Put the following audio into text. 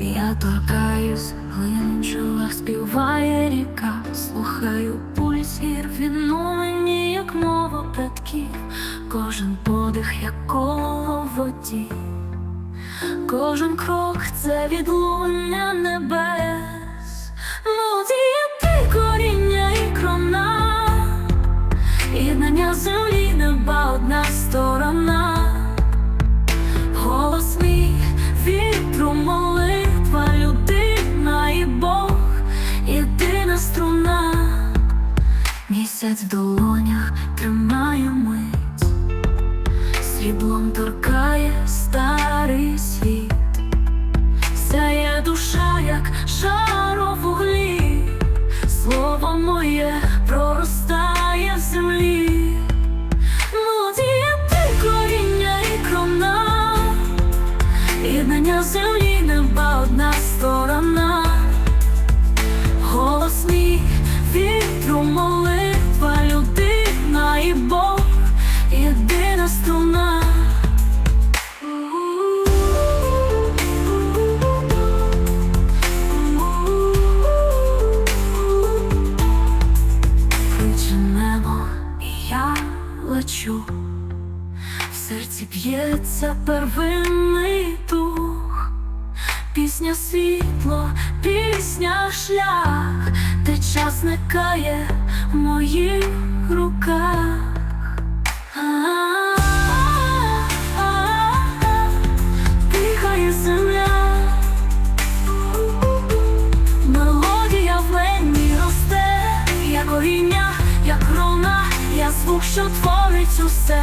Я торкаюсь, глин співає ріка, слухаю пульс гір, мені, як мова предків, кожен подих, як коло в воді, кожен крок це відлуння небес. Струна. Місяць в долонях тримає мить, сріблом торкає старий світ, сяє душа, як у вуглі, слово моє проростає в землі, молодіє ти коріння і крона, єднання землі, Кличе небо, і я лечу, в серці б'ється первинний дух. Пісня світло, пісня шлях, де час зникає в моїх руках. Звук, що творить усе.